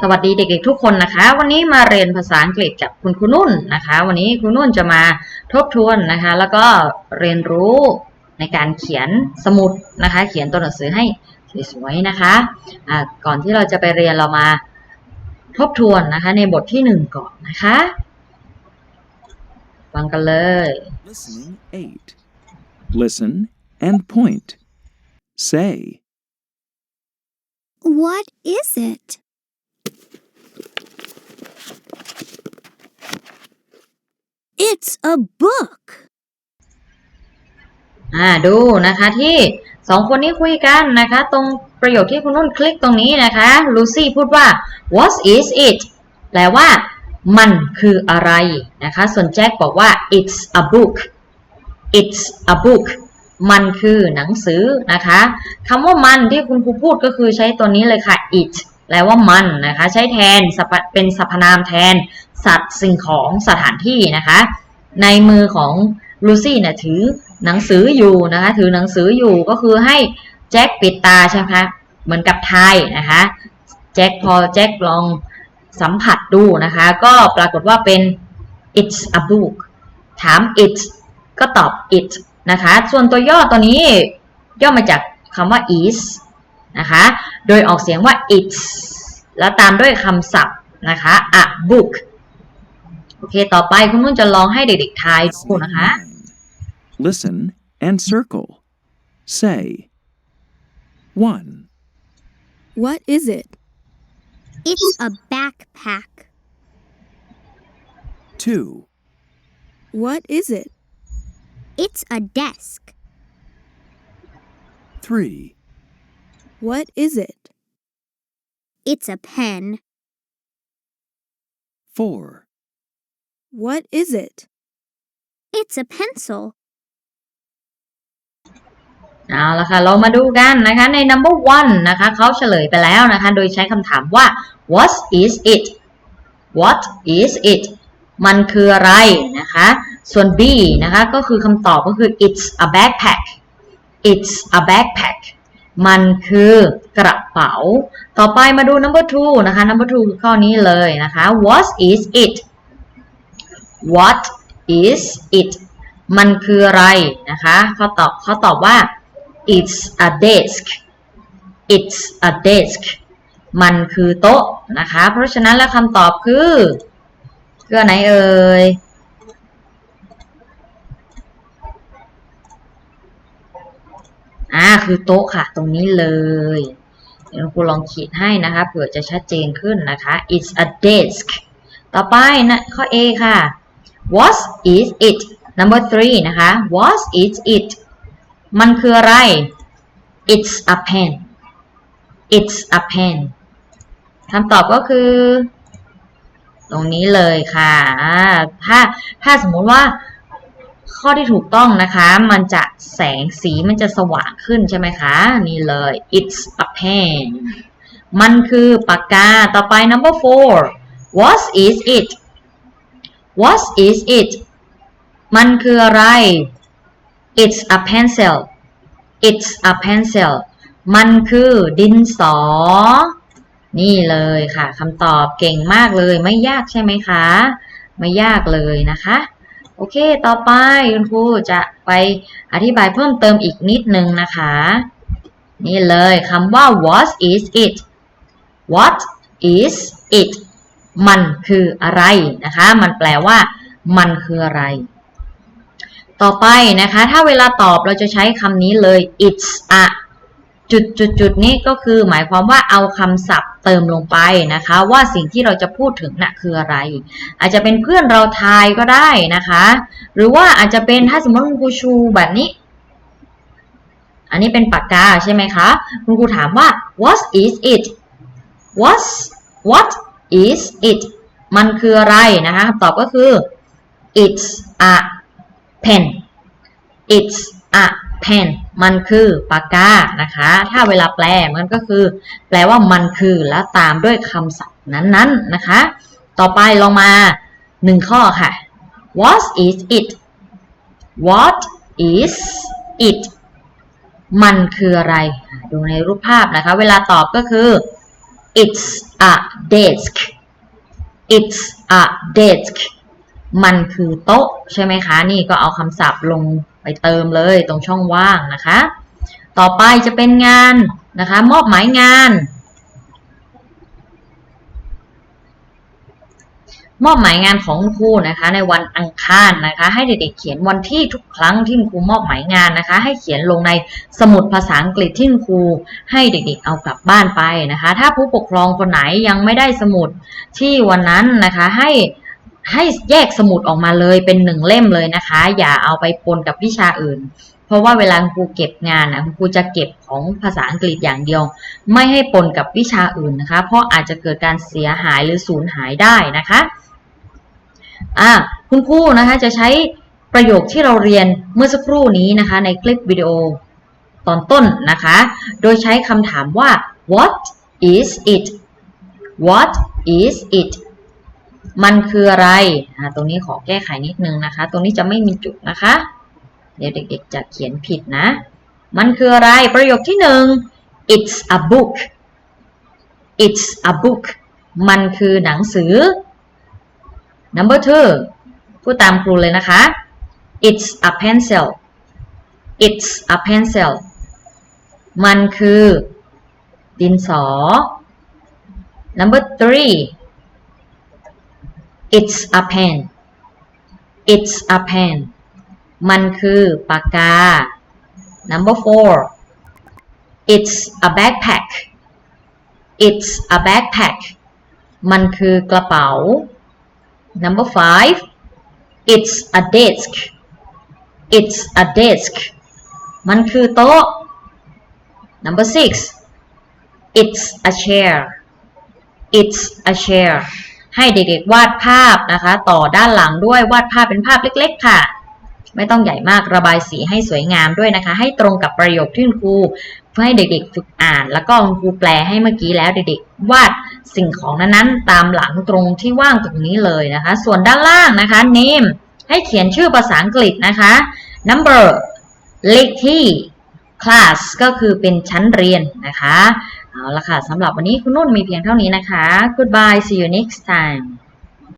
สวัสดีเด็กๆทุกคนนะคะ วันนี้มาเรียนภาษาอังกฤษกับคุณครูนุ่นนะคะ วันนี้ครูนุ่นจะมาทบทวนนะคะ แล้วก็เรียนรู้ในการเขียนสมุดนะคะ เขียนตัวหนังสือให้สวยๆนะคะะก่อนที่เราจะไปเรียนเรามาทบทวนนะคะ ในบทที่หนึ่งก่อนนะคะฟังกันเลย Listening 8. Listen and point. Say, What is it? It's a book. อ่าดูนะคะที่สองคนนี้คุยกันนะคะ ตรงประโยคที่คุณนุ่นคลิกตรงนี้นะคะลูซี่พูดว่า what is it แปลว่า มันคืออะไรนะคะ ส่วนแจ็คบอกว่า it's a book it's a book มันคือหนังสือนะคะคำว่ามันที่คุณครูพูดก็คือใช้ตัวนี้เลยค่ะ it แปลว่ามันนะคะ ใช้แทนเป็นสรรพนามแทน สัตว์สิ่งของสถานที่นะคะ ในมือของลูซี่เนี่ยถือหนังสืออยู่นะคะถือหนังสืออยู่ก็คือให้แจ็คปิดตาใช่ไหมคะเหมือนกับไทยนะคะแจ็คพอแจ็คลองสัมผัสดูนะคะ ก็ปรากฏว่าเป็น it's a book ถาม it ก็ตอบ it นะคะ ส่วนตัวย่อตัวนี้ย่อมาจากคำว่า is นะคะ โดยออกเสียงว่า it's แล้วตามด้วยคำศัพท์นะคะ a book เค ต่อไปคุณนุ่นจะลองให้เด็กๆทายดู Listening นะคะ 9. Listen and circle. Say, 1, What is it? It's a backpack. 2, What is it? It's a desk. 3, What is it? It's a pen. 4, What is it? It's a pencil. เอาละค่ะ เรามาดูกันนะคะ ใน number one นะคะเขาเฉลยไปแล้วนะคะ โดยใช้คำถามว่า what is it what is it มันคืออะไรนะคะ ส่วน B นะคะ ก็คือคำตอบก็คือ it's a backpack it's a backpack มันคือกระเป๋า ต่อไปมาดู number two นะคะ number two คือข้อนี้เลยนะคะ what is it what is it มันคืออะไรนะคะเขาตอบเขาตอบว่า it's a desk it's a desk มันคือโต๊ะนะคะ เพราะฉะนั้นแล้วคำตอบคือคืออไหนเอ่ย อ่า คือโต๊ะค่ะ ตรงนี้เลยเดี๋ยวครูลองขีดให้นะคะ เผื่อจะชัดเจนขึ้นนะคะ it's a desk ต่อไปนะข้อ A ค่ะ what is it number three นะคะ what is it มันคืออะไร it's a pen it's a pen คำตอบก็คือ ตรงนี้เลยค่ะ ถ้าถ้าสมมติว่าข้อที่ถูกต้องนะคะ มันจะแสงสีมันจะสว่างขึ้นใช่ไหมคะ นี่เลย it's a pen มันคือปากกา ต่อไป number four what is it what is it มันคืออะไร it's a pencil it's a pencil มันคือดินสอ นี่เลยค่ะคำตอบเก่งมากเลยไม่ยากใช่ไหมคะ ไม่ยากเลยนะคะ โอเค ต่อไปคุณครูจะไปอธิบายเพิ่มเติมอีกนิดนึงนะคะ นี่เลยคำว่า what is it what is it มันคืออะไรนะคะ มันแปลว่า มันคืออะไร ต่อไปนะคะ ถ้าเวลาตอบเราจะใช้คำนี้เลย it's a จุดจุดจุดนี้ก็คือหมายความว่าเอาคำศัพท์เติมลงไปนะคะ ว่าสิ่งที่เราจะพูดถึงน่ะคืออะไร อาจจะเป็นเพื่อนเราทายก็ได้นะคะ หรือว่าอาจจะเป็นถ้าสมมติคุณครูชูแบบนี้ อันนี้เป็นปากกาใช่ไหมคะ คุณครูถามว่า what is it what what is it มันคืออะไรนะคะคำตอบก็คือ it's a pen it's a pen มันคือปากกานะคะ ถ้าเวลาแปลมันก็คือ แปลว่ามันคือแล้วตามด้วยคำศัพท์นั้นๆนะคะ ต่อไปลองมาหนึ่งข้อค่ะ what is it what is it มันคืออะไร ดูในรูปภาพนะคะ เวลาตอบก็คือ it's a desk it's a desk มันคือโต๊ะใช่ไหมคะ นี่ก็เอาคำศัพท์ลงไปเติมเลยตรงช่องว่างนะคะ ต่อไปจะเป็นงานนะคะ มอบหมายงาน มอบหมายงานของคุณครูนะคะ ในวันอังคารนะคะ ให้เด็กๆเขียนวันที่ทุกครั้งที่คุณครูมอบหมายงานนะคะ ให้เขียนลงในสมุดภาษาอังกฤษที่คุณครูให้เด็กๆเอากลับบ้านไปนะคะ ถ้าผู้ปกครองคนไหนยังไม่ได้สมุดที่วันนั้นนะคะให้ให้แยกสมุดออกมาเลยเป็นหนึ่งเล่มเลยนะคะ อย่าเอาไปปนกับวิชาอื่น เพราะว่าเวลาครูเก็บงานนะครูจะเก็บของภาษาอังกฤษอย่างเดียว ไม่ให้ปนกับวิชาอื่นนะคะ เพราะอาจจะเกิดการเสียหายหรือสูญหายได้นะคะ อ่าคุณครูนะคะจะใช้ประโยคที่เราเรียนเมื่อสักครู่นี้นะคะ ในคลิปวิดีโอตอนต้นนะคะ โดยใช้คำถามว่า what is it what is it มันคืออะไรอ่าตรงนี้ขอแก้ไขนิดนึงนะคะ ตรงนี้จะไม่มีจุดนะคะ เดี๋ยวเด็กๆจะเขียนผิดนะ มันคืออะไร ประโยคที่หนึ่ง it's a book it's a book มันคือหนังสือ number two พูดตามครูเลยนะคะ it's a pencil it's a pencil มันคือ ดินสอ number three it's a pen it's a pen มันคือปากกา number four it's a backpack it's a backpack มันคือกระเป๋า number five it's a desk it's a desk มันคือโต๊ะ number six it's a chair it's a chair ให้เด็กๆวาดภาพนะคะ ต่อด้านหลังด้วยวาดภาพเป็นภาพเล็ก ๆ ค่ะ ไม่ต้องใหญ่มากระบายสีให้สวยงามด้วยนะคะ ให้ตรงกับประโยคที่คุณครูเพื่อให้เด็กๆฝึกอ่าน แล้วก็คุณครูแปลให้เมื่อกี้แล้วเด็กๆวาด สิ่งของนั้นๆ ตามหลังตรงที่ว่างตรงนี้เลยนะคะ ส่วนด้านล่างนะคะ name ให้เขียนชื่อภาษาอังกฤษนะคะ number เลขที่ class ก็คือเป็นชั้นเรียนนะคะ เอาละค่ะสำหรับวันนี้คุณนุ่นมีเพียงเท่านี้นะคะ goodbye see you next time